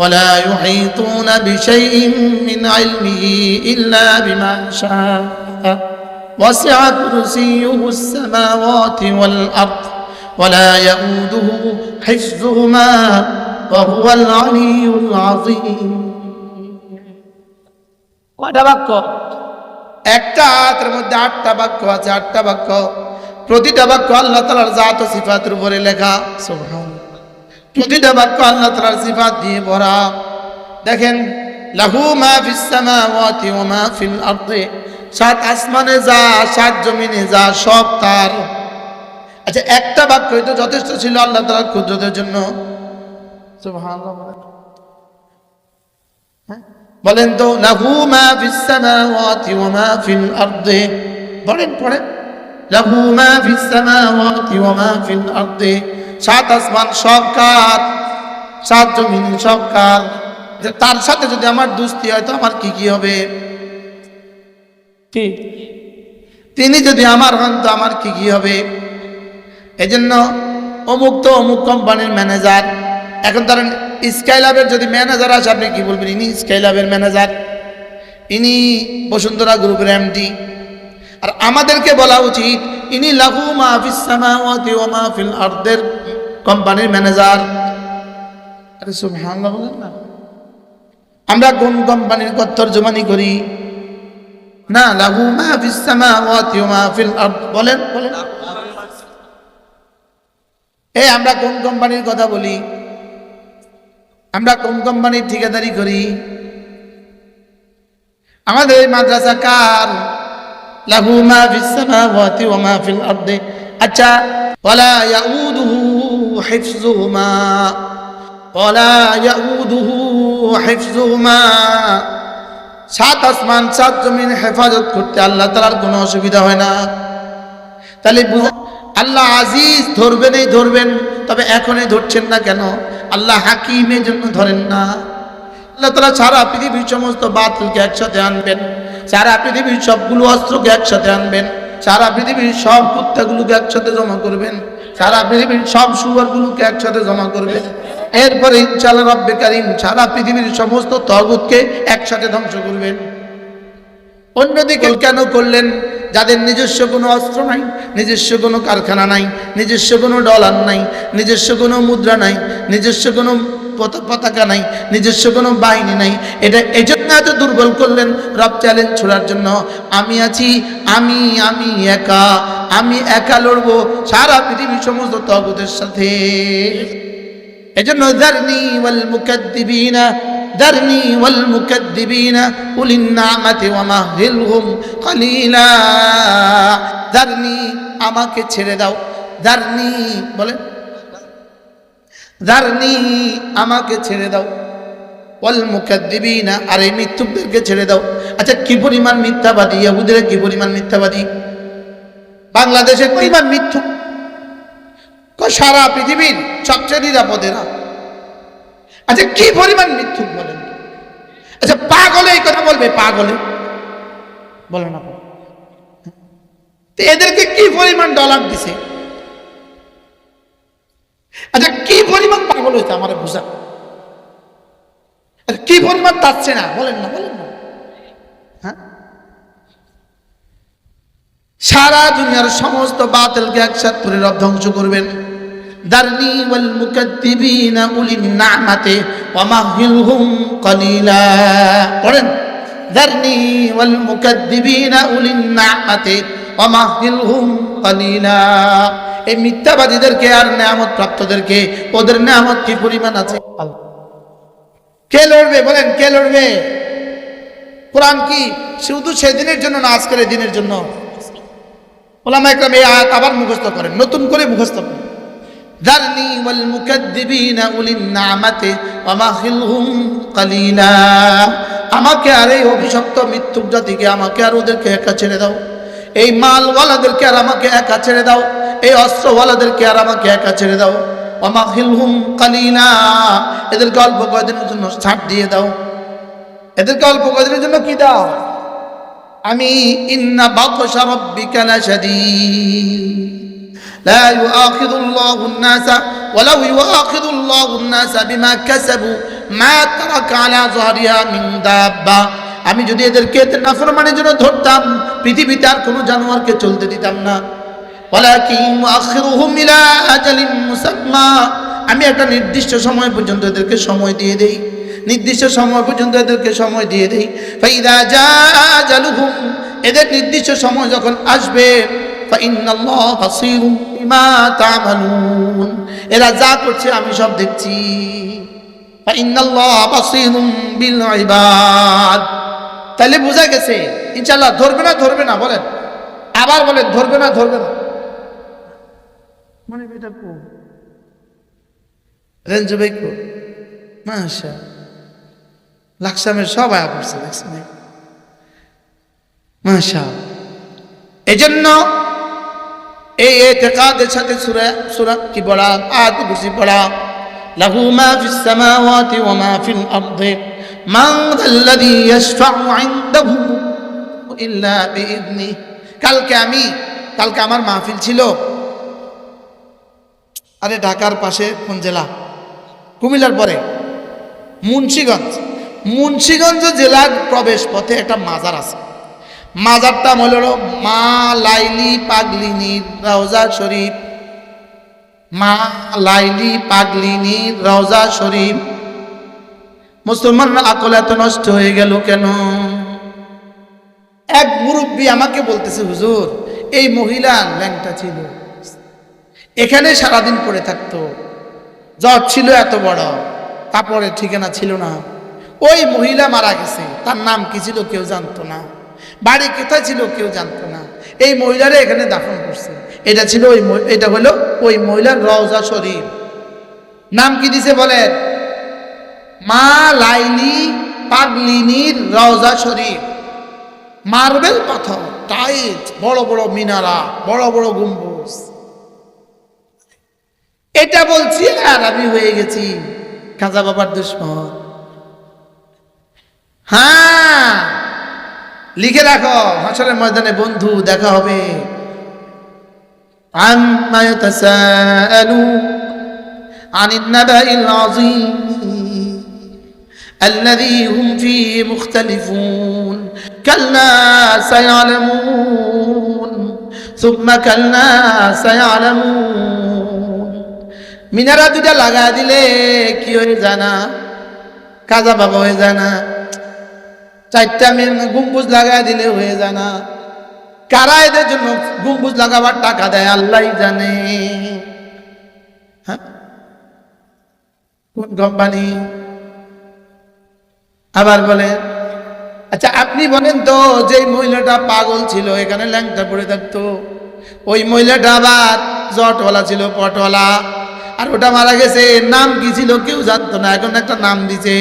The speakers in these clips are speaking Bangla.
ولا يحيطون بشيء من علمه إلا بما شاء وسع كرسيه السماوات والأرض ولا يؤوده حفظهما وهو العلي العظيم কয়টা বাক্য একটা আয়াতের মধ্যে আটটা বাক্য আছে আটটা বাক্য প্রতিটা বাক্য আল্লাহ তালার জাত ও সিফাতের উপরে লেখা সুবহানাল্লাহ। প্রতিটা বাক্য আল্লাহ তালার সিফাত দিয়ে ভরা। দেখেন লাহু মা ফিস সামাওয়াতি ওয়া মা ফিল আরদি। সাত আসমানে যা সাত জমিনে যা সব তার। আচ্ছা একটা বাক্যই তো যথেষ্ট ছিল আল্লাহ তাআলার কুদরতের জন্য। হ্যাঁ? বলেন তো লাহু মা ফিস সামাওয়াতি ওয়া মা ফিল আরদি। বলেন পড়েন। লাহু মা ফিস সামাওয়াতি ওয়া মা ফিল আরদি। সাত আসমান সব কার সাত জমিন সব কার তার সাথে যদি আমার দুস্তি হয় তো আমার কি কি হবে? কি? তিনি যদি আমার হন তো আমার কি কি হবে? এজন্য অমুক তো অমুক কোম্পানির ম্যানেজার। এখন ধরেন স্কাইলাবের যদি ম্যানেজার আসে আপনি কি বলবেন? ইনি স্কাইলাবের ম্যানেজার। ইনি বসুন্ধরা গ্রুপের এমডি। আর আমাদেরকে বলা উচিত ইনি লাহু মাহফিস সামাওয়াতি ওয়া মাহফিল আরদের। কোম্পানির ম্যানেজার। আরে সুবহানাল্লাহ বলেন না। আমরা কোন কোম্পানির কর্তর্জমানি করি? না লাহু মাহফিস সামাওয়াতি ওয়া মাহফিল আরদ। বলেন বলেন। এই আমরা কোন কোম্পানির কথা বলি? আমরা কোন কোম্পানির ঠিকাদারি করি? আমাদের এই মাদ্রাসা কার? লাহু মা ফিস সামাওয়াতি ওয়া মা ফিল আরদি। আচ্ছা ওয়ালা ইয়াউদুহু হিফযুহুমা ওয়ালা ইয়াউদুহু হিফযুহুমা সাত আসমান, সাত জমিন হেফাজত করতে আল্লাহ তাআলার কোনো অসুবিধা হয় না। তাহলে আল্লাহ আজিজ ধরবেনই ধরবেন, তবে এখনই ধরছেন না কেন? আল্লাহ হাকিমের জন্য ধরেন না। আল্লাহ তালা সারা পৃথিবীর সমস্ত বাতিলকে একসাথে আনবেন, সারা পৃথিবীর সবগুলো অস্ত্রকে একসাথে আনবেন, সারা পৃথিবীর সব কুত্তাগুলোকে একসাথে জমা করবেন। সারা পৃথিবীর সব সুয়ারগুলোকে একসাথে জমা করবে। এরপরে ইনশাল্লাহ রব্বে কারিম সারা পৃথিবীর সমস্ত তগুতকে একসাথে ধ্বংস করবেন। অন্যদিকে কেন করলেন? যাদের নিজস্ব কোনো অস্ত্র নাই, নিজস্ব কোনো কারখানা নাই, নিজস্ব কোনো ডলার নাই, নিজস্ব কোনো মুদ্রা নাই, নিজস্ব কোনো পতাকা নাই, নিজস্ব কোনো বাহিনী নাই। এটা এজন্য এত দুর্বল করলেন রব চ্যালেঞ্জ ছোড়ার জন্য। আমি আছি, আমি আমি একা আমি একা লড়বো সারা পৃথিবীর সমস্ত তগুতের সাথে। আমাকে ছেড়ে দাও দারনি বলে দারনি আমাকে ছেড়ে দাও। ওয়াল মুকাদ্দিবিনা, আর এই মিথ্যুকদেরকে ছেড়ে দাও। আচ্ছা কি পরিমাণ মিথ্যাবাদী? ইহুদিরা কি পরিমাণ মিথ্যাবাদী? বাংলাদেশের পরিমাণ কয়, সারা পৃথিবীর সবচেয়ে নিরাপদেরা। আচ্ছা কি পরিমাণ মিথ্যুক বলেন? আচ্ছা পাগলে এই কথা বলবে, পাগলে। বলে না এদেরকে কি পরিমাণ ডলার দিছে? আচ্ছা কি পরিমাণ পাগল হয়েছে আমার বুঝা? আচ্ছা কি পরিমাণ তাচ্ছে না? বলেন না বলেন না। হ্যাঁ? সারা দুনিয়ার সমস্ত বাতিলকে একসাথ করে রব ধ্বংস করবেন। এই মিথ্যাবাদীদেরকে আর নেয়ামত প্রাপ্তদেরকে ওদের নেয়ামত কি পরিমাণ আছে আল্লাহ কে লড়বে বলেন কে লড়বে কোরআন কি শুধু সেদিনের জন্য না আজকের এই দিনের জন্য ওলামা একরাম এই আয়াত আবার মুখস্থ করেন নতুন করে মুখস্থ করেন ذرني والمكذبين أولي النعمة ومهلهم قليلا আমাকে আর এই অভিশপ্ত মৃত্যুক জাতিকে আমাকে আর ওদেরকে একা ছেড়ে দাও এই মালওয়ালাদেরকে আর আমাকে একা ছেড়ে দাও এই অস্ত্রওয়ালাদেরকে আর আমাকে একা ছেড়ে দাও অমাখিলহুম কালিনা এদেরকে অল্প কয়দিনের জন্য ছাড় দিয়ে দাও এদেরকে অল্প কয়দিনের জন্য কি দাও আমি ইন্না বাতশা রাব্বিকা লাশাদীদ لا يؤاخذ الله الناس ولو يؤاخذ الله الناس بما كسبوا ما ترك على ظهرها من دابة আমি যদি এদেরকে এদের নাফরমানের জন্য ধরতাম, পৃথিবীতে আর কোনো জানোয়ারকে চলতে দিতাম না। আমি একটা নির্দিষ্ট সময় পর্যন্ত এদেরকে সময় দিয়ে দেই। নির্দিষ্ট সময় পর্যন্ত এদেরকে সময় দিয়ে দেই। ফাইদা জালুহুম। এদের নির্দিষ্ট সময় যখন আসবে এরা যা করছে আমি সব দেখছি। ফাইনাল্লাহ বাসীরুম বিল ইবাদ। তাহলে বোঝা গেছে ইনশাল্লাহ ধরবে না ধরবে না বলেন। আবার বলেন ধরবে না ধরবে না। মানে এটা কো? রেঞ্জু ভাই কো? মাশা লাকসামের সব আয়া পড়ছে দেখছেন মাশা এজন্য এই এতেকাদের সাথে সুরা সুরা কি পড়া? আয়াত কুরসি পড়া লাহু মা ফিস সামাওয়াতি ওয়া মা ফিল আরদি। ইল্লা কালকে আমি, কালকে আমার মাহফিল ছিল। আরে ঢাকার পাশে কোন জেলা? কুমিল্লার পরে। মুন্সিগঞ্জ। মুন্সিগঞ্জ জেলার প্রবেশ পথে একটা মাজার আছে। মাজারটা হল মা লাইলি পাগলিনী রওজা শরীফ। মা লাইলি পাগলিনী রওজা শরীফ। মুসলমানরা আকল এত নষ্ট হয়ে গেল কেন? এক মুরব্বী আমাকে বলতেছে, হুজুর, এই মহিলা ল্যাংটা ছিল। এখানে সারাদিন পড়ে থাকতো। জ্বর ছিল এত বড় তারপরে ঠিকানা ছিল না। ওই মহিলা মারা গেছে। তার নাম কি ছিল কেউ জানতো না। বাড়ি কোথায় ছিল কেউ জানতো না। এই মহিলারা এখানে দাফন করছে। এটা ছিল ওই এটা হলো ওই মহিলার রওজা শরীফ। নাম কি দিছে বলেন? মা লাইলি পাগলিনীর রওজা শরীফ মার্বেল পাথর টাইট বড় বড় মিনারা বড় বড় গম্বুজ এটা বলছি আর আমি হয়ে গেছি খাজা বাবার দুশ্মন হ্যাঁ লিখে রাখো হাসরের ময়দানে বন্ধু দেখা হবে عما يتساءلون عن النبأ العظيم الذي هم فيه مختلفون كلا سيعلمون ثم كلا سيعلمون মিনারা দুটা লাগা দিলে কি হয়ে জানা কাজা বাবা হয়ে জানা চারটা মেন গম্বুজ লাগা দিলে হয়ে জানা কারা এদের জন্য গম্বুজ লাগাবার টাকা দেয় আল্লাহ জানে হ্যাঁ? কোন কোম্পানি আবার বলে আচ্ছা আপনি বলেন তো, যে মহিলাটা পাগল ছিল, এখানে ল্যাংটা পড়ে থাকতো। ওই মহিলাটা আবার জটওয়ালা ছিল, পটওয়ালা। আর ওটা মারা গেছে নাম কি ছিল কেউ জানতো না, এখন একটা নাম দিছে।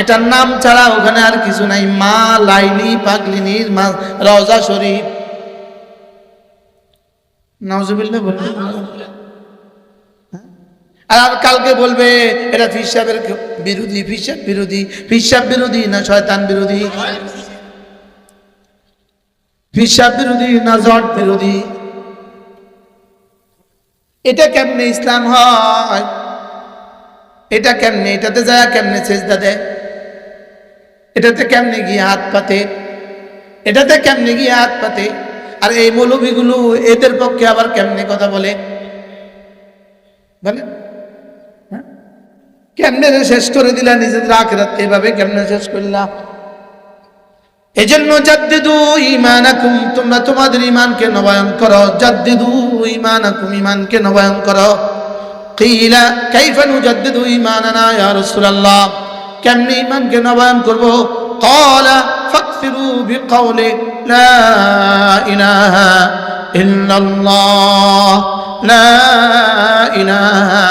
এটার নাম ছাড়া ওখানে আর কিছু নাই, মা, লাইলি পাগলিনীর মা রওজা শরীফ। নাউজুবিল্লাহ বলবেন আর কালকে বলবে, এটা ফিসাবের বিরোধী ফিসাব বিরোধী ফিসাব বিরোধী না শয়তান বিরোধী? ফিসাব বিরোধী না জট বিরোধী? এটা কেমনে ইসলাম হয়? এটা কেমনে, এটাতে যায়, কেমনে চেষ্টা দেয়? এটাতে কেমনে গিয়ে হাত পাতে? এটাতে কেমনে গিয়ে হাত পাতে? আর এই মৌলভীগুলো এদের পক্ষে আবার কেমনে কথা বলে? বলে? কেমনে শেষ করে দিলা নিজেদের আখরাতকে? এভাবে কেমনে শেষ করলা? এজন্য জাদ্দিদু ইমানাকুম তোমরা তোমাদের ইমানকে নবায়ন করো। জাদ্দিদু ইমানাকুম ইমানকে নবায়ন করো। কিলা কাইফা নুজাদ্দিদু ইমানানা ইয়া রাসূলুল্লাহ। কেমনে ইমানকে নবায়ন করব? ক্বালা ফাকসিরু বিকাউলি লা ইলাহা ইল্লাল্লাহ। লা ইলাহা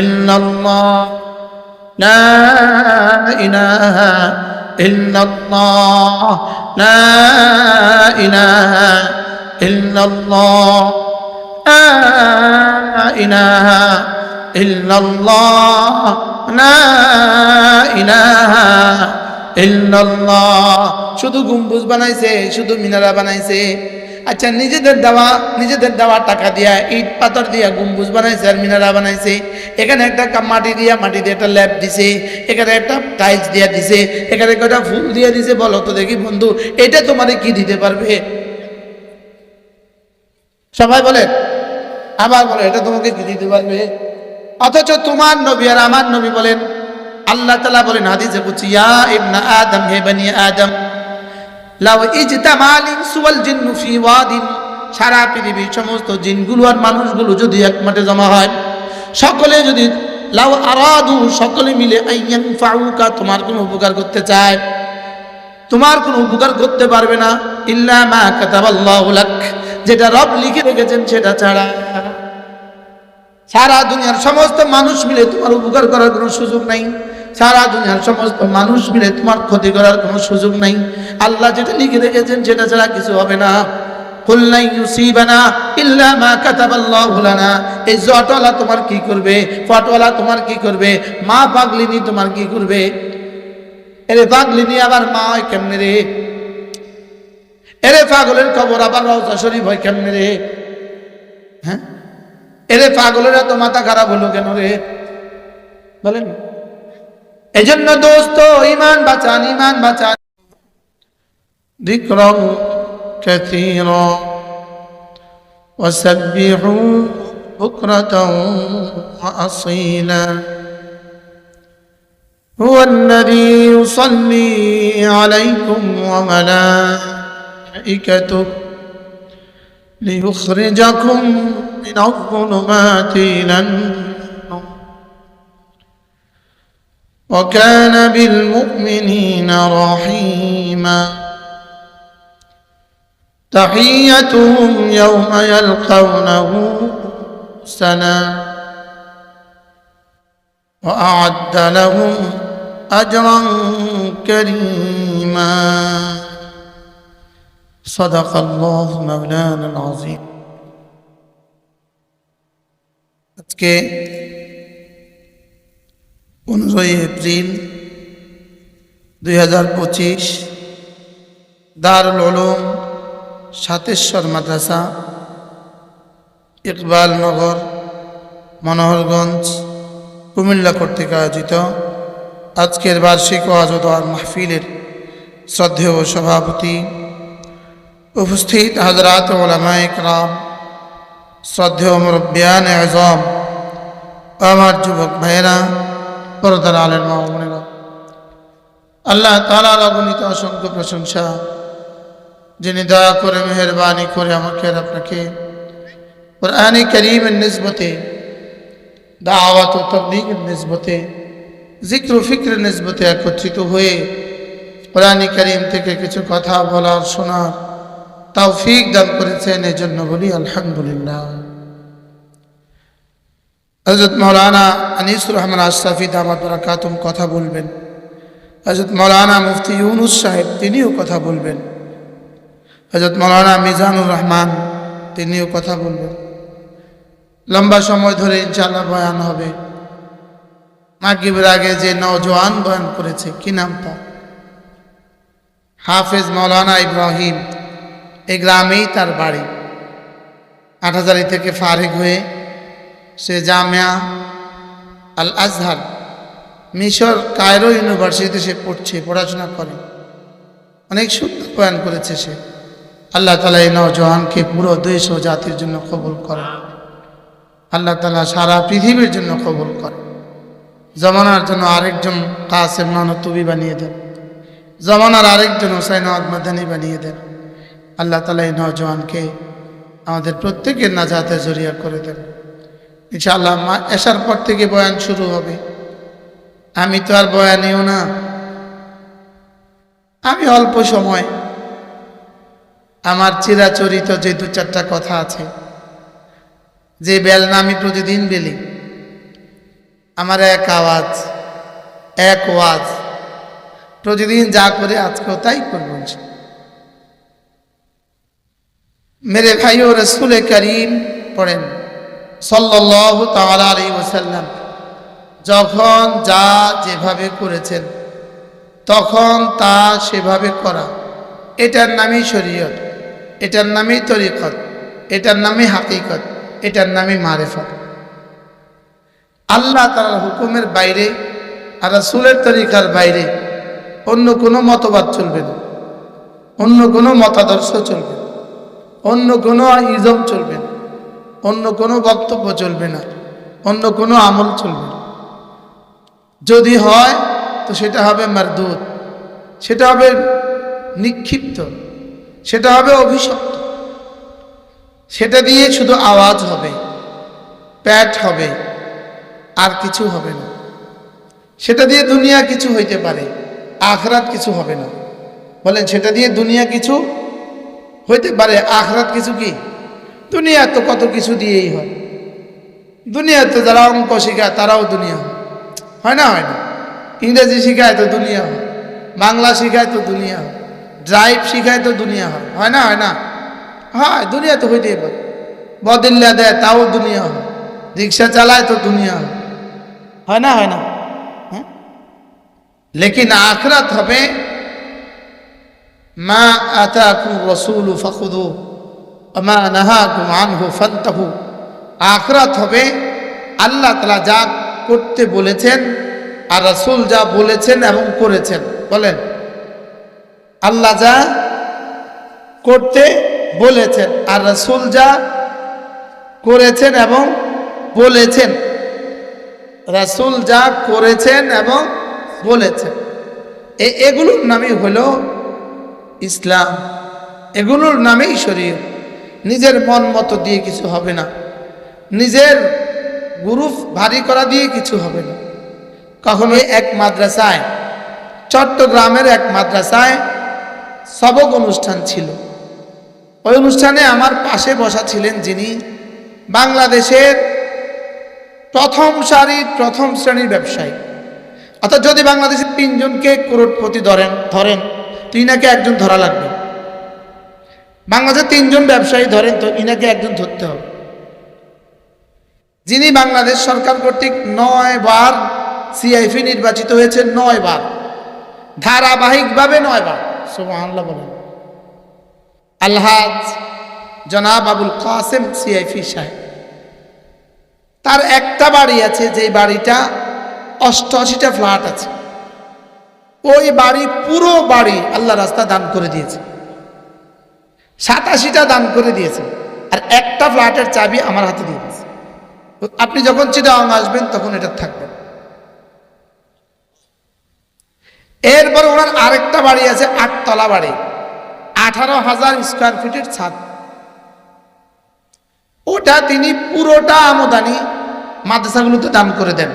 ইল্লাল্লাহ। لا إله إلا الله لا إله ইল্লাল্লাহ লা ইলাহা ইল্লাল্লাহ লা ইলাহা ইল্লাল্লাহ লা ইলাহা ইল্লাল্লাহ লা ইলাহা ইল্লাল্লাহ শুধু গম্বুজ বানাইছে শুধু মিনারা বানাইছে আচ্ছা নিজেদের দেওয়া নিজেদের দেওয়া টাকা দিয়া ইট পাথর দিয়া গম্বুজ বানাইছে আর মিনারা বানাইছে। এখানে একটা মাটি দিয়া, মাটি দিয়ে একটা ল্যাব দিছে। এখানে একটা টাইলস দিয়া দিছে। এখানে একটা ফুল দিয়ে দিছে বলো তো দেখি বন্ধু, এটা তোমারে কি দিতে পারবে? সবাই বলে আবার বলে, এটা তোমাকে কি দিতে পারবে? অথচ তোমার নবী আর আমার নবী বলেন, আল্লাহ তালা বলেন হাদিসে বুঝছি ইয়া ইবনা আদম, হে বনি আদম। লাউ ইজতামাল ইনসু ওয়াল জিন্নু ফি ওয়াদিন। সারা পৃথিবীর সমস্ত জিনগুলো আর মানুষগুলো যদি এক মাঠে জমা হয়, সকলে যদি লাউ আরাদু, সকলে মিলে আইয়ান ফাউকা তোমার কোনো উপকার করতে চায়, তোমার কোনো উপকার করতে পারবে না। ইল্লা মা কাতাবাল্লাহু লাক, যেটা রব লিখে রেখেছেন সেটা ছাড়া। সারা দুনিয়ার সমস্ত মানুষ মিলে তোমার উপকার করার কোনো সুযোগ নাই। সারা দুনিয়ার সমস্ত মানুষ মিলে তোমার ক্ষতি করার কোনো সুযোগ নাই। আল্লাহ যেটা লিখে রেখেছেন সেটা ছাড়া কিছু হবে না। এই তোমার কি করবে? তোমার করবে? মা তোমার কি করবে? এরে আবার মা হয় কেমনে রে? এরে পাগলের খবর আবার হয় কেমনে রে? হ্যাঁ? এরে এত মাথা খারাপ হলো কেন রে? বলেন। এজন্য দোস্ত ইমান বাঁচান ইমান বাঁচান ذكرا كثيرا وسبحوا بكرة وأصيلا هو الذي يصلي عليكم وملائكته ليخرجكم من الظلمات إلى النور وكان بالمؤمنين رحيما تحيتهم يوم يلقونه سلام وأعد لهم أجرا كريما صدق الله مولانا العظيم আজকে পনেরোই এপ্রিল দুই হাজার পঁচিশ, দারুল উলুম, সাতেশ্বর মাদ্রাসা, ইকবাল নগর, মনোহরগঞ্জ, কুমিল্লা কর্তৃক আয়োজিত আজকের বার্ষিক ওয়াজত আর মাহফিলের শ্রদ্ধেয় সভাপতি উপস্থিত হজরাত ওলামায় রাম শ্রদ্ধেয় মুরব্বিয়ান আজম আমার যুবক ভাইয়েরা পরদার আলের মামনেরা। আল্লাহ তালার অগণিত অসংখ্য প্রশংসা। যিনি দয়া করে, মেহরবানি করে আমাকে আপনাকে কোরআনে করিমের নিসবতে, দাওয়াত ও তবলিগের নিসবতে জিক্র ফিক্র নিসবতে একত্রিত হয়ে কোরআনে করিম থেকে কিছু কথা বলার, শোনার তৌফিক দান করেছেন। জন্য বলি আলহামদুলিল্লাহ। হজরত মৌলানা আনিসুর রহমান আশরাফি দামাত কাতুম কথা বলবেন। হজরত মৌলানা মুফতি ইউনুস সাহেব তিনিও কথা বলবেন। হজরত মৌলানা মিজানুর রহমান তিনিও কথা বলবেন। লম্বা সময় ধরে ইনশাল্লাহ বয়ান হবে। মাগিবের আগে যে নওজোয়ান বয়ান করেছে, কি নাম তার? হাফেজ মৌলানা ইব্রাহিম এই গ্রামেই তার বাড়ি। আটহাজারি থেকে ফারিক হয়ে সে জামিয়া আল আজহার মিশর, কায়রো ইউনিভার্সিটিতে সে পড়ছে, পড়াশোনা করে। অনেক সুন্দর বয়ান করেছে সে। আল্লাহ তালা এই নওজোয়ানকে পুরো দেশ ও জাতির জন্য কবুল করে। আল্লাহ তালা সারা পৃথিবীর জন্য কবুল করে। জমানার জন্য আরেকজন কাসেম মানতুবি বানিয়ে দেন। জমানার আরেকজন হোসাইন মাদানি বানিয়ে দেন। আল্লাহ তালা এই নওজোয়ানকে আমাদের প্রত্যেকের নাজাতে জরিয়া করে দেন। ইনশাআল্লাহ, মা এসার পর থেকে বয়ান শুরু হবে। আমি তো আর বয়ানেও না। আমি অল্প সময়। আমার চিরাচরিত যে দু চারটা কথা আছে, যে বেলনা আমি প্রতিদিন বেলি, আমার এক আওয়াজ, এক ওয়াজ, প্রতিদিন যা করে আজকেও তাই করব মেরে ভাই ও রসুল করিম পড়েন। সাল্লাহ তালা আলী ওসাল্লাম যখন যা যেভাবে করেছেন, তখন তা সেভাবে করা। এটার নামই শরীয়ত, এটার নামই তরিকত, এটার নামই হাকিকত, এটার নামই মারেফত। আল্লাহ তালার হুকুমের বাইরে আর রাসূলের তরিকার বাইরে অন্য কোনো মতবাদ চলবে না। অন্য কোনো মতাদর্শ চলবে অন্য কোনো ইজম চলবে না। অন্য কোনো বক্তব্য চলবে না, অন্য কোনো আমল চলবে না। যদি হয়, তো সেটা হবে মারদুত সেটা হবে নিক্ষিপ্ত, সেটা হবে অভিশপ্ত। সেটা দিয়ে শুধু আওয়াজ হবে, প্যাট হবে, আর কিছু হবে না। সেটা দিয়ে দুনিয়া কিছু হইতে পারে, আখরাত কিছু হবে না। বলেন, সেটা দিয়ে দুনিয়া কিছু হইতে পারে, আখরাত কিছু কি? দুনিয়া তো কত কিছু দিয়েই হয়। দুনিয়াতে যারা অঙ্ক শেখায়, তারাও দুনিয়া হয়। না হয় না? ইংরেজি শিখায় তো দুনিয়া হয়, বাংলা শিখায় তো দুনিয়া হয়, ড্রাইভ শিখায় তো দুনিয়া হয়। হয় না হয় না? হয়, দুনিয়া তো হইতেই পারে। বদিল্লা দেয়, তাও দুনিয়া হয়। রিক্সা চালায় তো দুনিয়া হয়। হয় না হয় না? হ্যাঁ? লেকিন আখরাত হবে, মা আতাকুম রসুল ফখুদু। মা নাহাকুম আনহু ফান্তাহু। আখরাত হবে, আল্লাহ তালা যা করতে বলেছেন আর রসুল যা বলেছেন এবং করেছেন। বলেন, আল্লাহ যা করতে বলেছেন আর রসুল যা করেছেন এবং বলেছেন। রাসূল যা করেছেন এবং বলেছেন। এগুলোর নামই হলো ইসলাম। এগুলোর নামেই শরীর নিজের মন মতো দিয়ে কিছু হবে না। নিজের গুরুফ ভারী করা দিয়ে কিছু হবে না। কখনো এক মাদ্রাসায়, চট্টগ্রামের এক মাদ্রাসায় সবক অনুষ্ঠান ছিল। ওই অনুষ্ঠানে আমার পাশে বসা ছিলেন যিনি বাংলাদেশের প্রথম সারির প্রথম শ্রেণির ব্যবসায়ী। অর্থাৎ যদি বাংলাদেশের তিনজনকে করোড়পতি ধরেন ধরেন তো ইনাকে একজন ধরা লাগবে। বাংলাদেশের তিনজন ব্যবসায়ী, ধরেন তো, ইনাকে একজন ধরতে হবে। যিনি বাংলাদেশ সরকার কর্তৃক নয় বার সিআইফি নির্বাচিত হয়েছে নয় বার। ধারাবাহিকভাবে নয় বার। সুবহানাল্লাহ বলেন। আলহাজ জনাব আবুল কাসেম সিআইফি সাহেব। তার একটা বাড়ি আছে, যে বাড়িটা অষ্টআশিটা ফ্ল্যাট আছে। ওই বাড়ি পুরো বাড়ি আল্লাহ রাস্তা দান করে দিয়েছে। সাতাশিটা দান করে দিয়েছে। আর একটা ফ্ল্যাটের চাবি আমার হাতে দিয়ে দিয়েছে। আপনি যখন চিটাং আসবেন, তখন এটা থাকবে। এরপর ওনার আরেকটা বাড়ি আছে, আটতলা বাড়ি। আঠারো হাজার স্কোয়ার ফিটের ছাদ। ওটা তিনি পুরোটা আমদানি মাদ্রাসাগুলোতে দান করে দেন।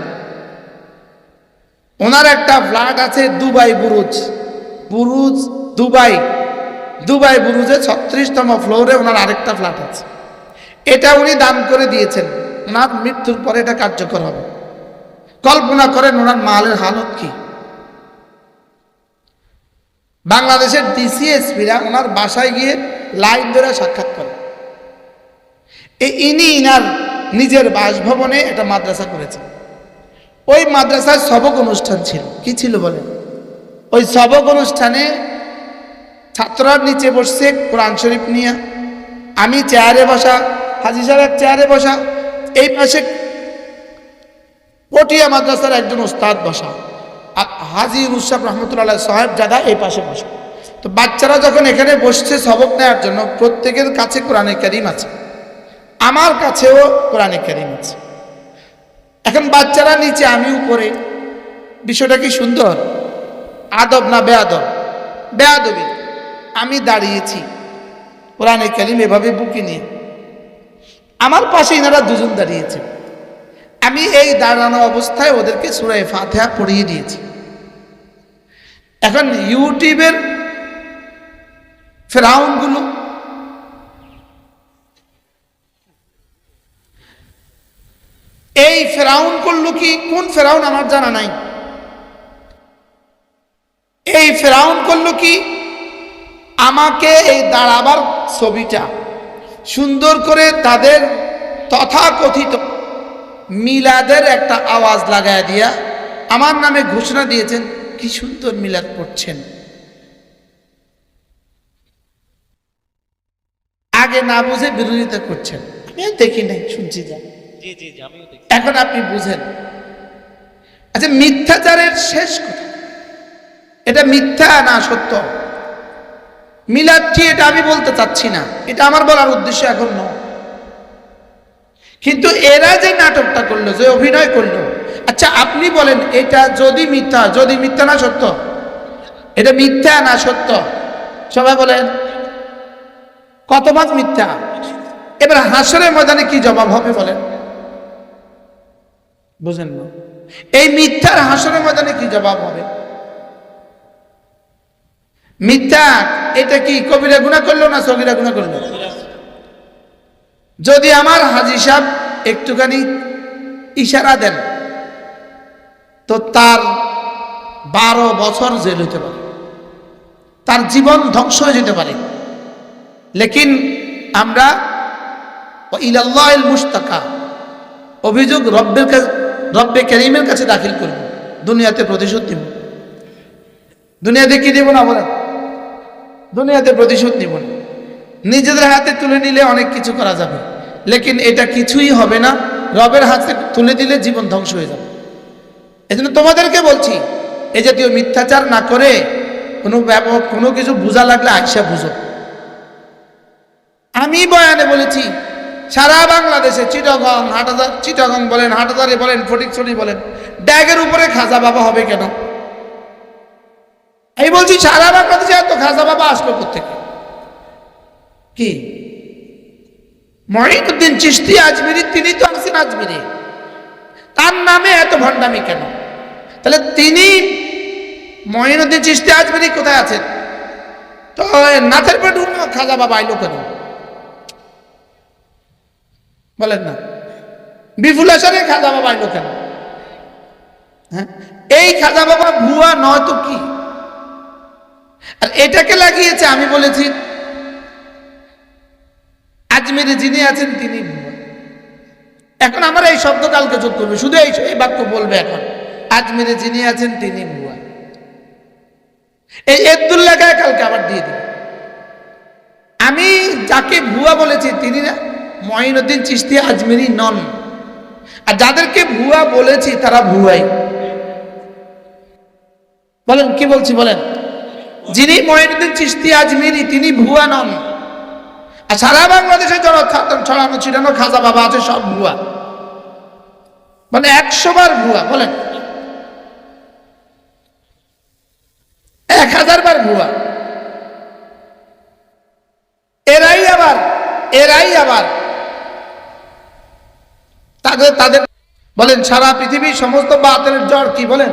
ওনার একটা ফ্ল্যাট আছে Dubai Burj. Burj, Dubai. Dubai বুরুজে ছত্রিশতম ফ্লোরে ওনার আরেকটা ফ্ল্যাট আছে। এটা উনি দান করে দিয়েছেন। ওনার মৃত্যুর পরে এটা কার্যকর হবে। কল্পনা করেন ওনার মালের হালত কি। বাংলাদেশের ডিসিএসপিরা ওনার বাসায় গিয়ে লাইন ধরে সাক্ষাৎ করে ইনি ইনার নিজের বাসভবনে একটা মাদ্রাসা করেছেন। ওই মাদ্রাসায় সবক অনুষ্ঠান ছিল। কি ছিল বলেন? ওই সবক অনুষ্ঠানে ছাত্ররা নিচে বসছে, কোরআন শরীফ নিয়ে। আমি চেয়ারে বসা, হাজি সাহেব চেয়ারে বসা, এই পাশে পটিয়া মাদ্রাসার একজন ওস্তাদ বসা হাজি মুসাফ রহমতুল্লাহ সাহেব জাদা এই পাশে বসা। তো বাচ্চারা যখন এখানে বসছে সবক নেওয়ার জন্য, প্রত্যেকের কাছে কোরআনে করিম আছে। আমার কাছেও কোরআনে কারিম আছে। এখন বাচ্চারা নিচে, আমি উপরে। বিষয়টা কি সুন্দর? আদব না বেয়াদব? বেয়াদবি। আমি দাঁড়িয়েছি। কোরআনে কালিম এভাবে বুকে নিয়ে। আমার পাশে এনারা দুজন দাঁড়িয়েছে। আমি এই দাঁড়ানো অবস্থায় ওদেরকে সুরাই ফাতেহা পড়িয়ে দিয়েছি। এখন ইউটিউবের ফেরাউনগুলো এই ফেরাউন করল কি? কোন ফেরাউন আমার জানা নাই। এই ফেরাউন করল কি? আমাকে এই দাঁড়াবার ছবিটা সুন্দর করে তাদের তথাকথিত মিলাদের একটা আওয়াজ লাগায় দিয়া আমার নামে ঘোষণা দিয়েছেন কি সুন্দর মিলাদ পড়ছেন। আগে না বুঝে বিরোধিতা করছেন। আমি দেখি নাই শুনছি যা। এখন আপনি বুঝেন। আচ্ছা মিথ্যাচারের শেষ কথা। এটা মিথ্যা না সত্য? মিলাদ কি এটা আমি বলতে চাচ্ছি না। এটা আমার বলার উদ্দেশ্য এখন নয়। কিন্তু এরা যে নাটকটা করল, যে অভিনয় করল আচ্ছা আপনি বলেন, এটা যদি মিথ্যা যদি মিথ্যা না সত্য? এটা মিথ্যা না সত্য? সবাই বলেন, কত ভাগ মিথ্যা? এবার হাসরের ময়দানে কি জবাব হবে বলেন? বুঝেন না। এই মিথ্যার হাসরের ময়দানে কি জবাব হবে? মিথ্যা, এটা কি কবিরা গুণা করল না সগিরা গুণা করল? যদি আমার হাজি সাহেব একটুখানি ইশারা দেন, তো তার বারো বছর জেল হতে পারে। তার জীবন ধ্বংস হয়ে যেতে পারে। লেকিন আমরা ইলাল্লাহ মুস্তাকা অভিযোগ রব্বের রব্বে করিমের কাছে দাখিল করব। দুনিয়াতে প্রতিশোধ দিব। দুনিয়াতে কি দিব না বলেন? দুনিয়াতে প্রতিশোধ নিব না। নিজেদের হাতে তুলে নিলে অনেক কিছু করা যাবে। লেকিন এটা কিছুই হবে না। রবের হাতে তুলে দিলে জীবন ধ্বংস হয়ে যাবে। এই জন্য তোমাদেরকে বলছি এই জাতীয় মিথ্যাচার না করে কোনো ব্যাপক কোনো কিছু বোঝা লাগলে আইসা বুঝো। আমি বয়ানে বলেছি, সারা বাংলাদেশে চিটাগং হাটাদার চিটাগং বলেন হাটাদারে বলেন, ফটিকছড়ি বলেন, ড্যাগের উপরে খাজা বাবা হবে কেন? আমি বলছি, সারা বাংলাদেশে এত খাজা বাবা আসলো থেকে কি? মহিনুদ্দিন চিস্তি আজমিরি, তিনি তো আসেন আজমিরি। তার নামে এত ভণ্ডামি কেন? তাহলে তিনি, মহিনুদ্দিন চিস্তি আজমিরি কোথায় আছেন? তো নাথের পেট খাজা বাবা আইলো কেন? বলেন না। বিপুল হাসানের খাজা বাবা আইলো কেন? হ্যাঁ? এই খাজা বাবা ভুয়া নয় তো কি? আর এটাকে লাগিয়েছে, আমি বলেছি, আজমিরে যিনি আছেন তিনি এখন আমরা এই শব্দ কালকে যোগ করবে, শুধু এই বাক্য বলবে এখন। আজমিরে যিনি আছেন তিনি ভুয়া এই এদুল্লাহকে কালকে আবার দিয়ে দেবে। আমি যাকে ভুয়া বলেছি, তিনি না, মঈনুদ্দিন চিস্তি আজমেরি নন। আর যাদেরকে ভুয়া বলেছি, তারা ভুয়াই। বলেন, কি বলছি বলেন? যিনি মঈনুদ্দিন চিস্তি আজমিরি, তিনি ভুয়া নন। আর সারা বাংলাদেশে যারা ছড়ানো, ছিটানো খাজা বাবা আছে, সব ভুয়া। মানে একশো বার ভুয়া, বলেন। এক হাজার বার ভুয়া। এরাই আবার এরাই আবার। তাদের তাদের, বলেন, সারা পৃথিবীর সমস্ত বাতের জ্বর কি, বলেন?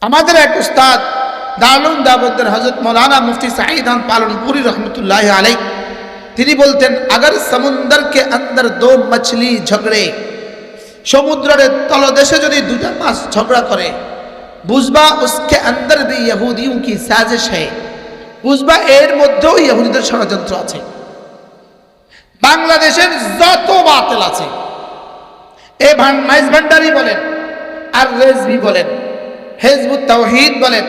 আমাদের এক উস্তাদ দারুল দাবদের হজরত মৌলানা মুফতি সাহিদান পালনপুরি রহমতুল্লাহ আলাই তিনি বলতেন, আগর সমুন্দরকে অন্দর দো মছলি ঝগড়ে, সমুদ্রের তলদেশে যদি দুটা মাছ ঝগড়া করে, বুঝবা উসকে অন্দর ভি ইহুদিও কি সাজিশ হ্যায় বুঝবা এর মধ্যেও ইহুদিদের ষড়যন্ত্র আছে। বাংলাদেশের যত বাতিল আছে, এ ভান্ডারি বলেন, আর রেজবি বলেন, হেজবুত তাওহিদ বলেন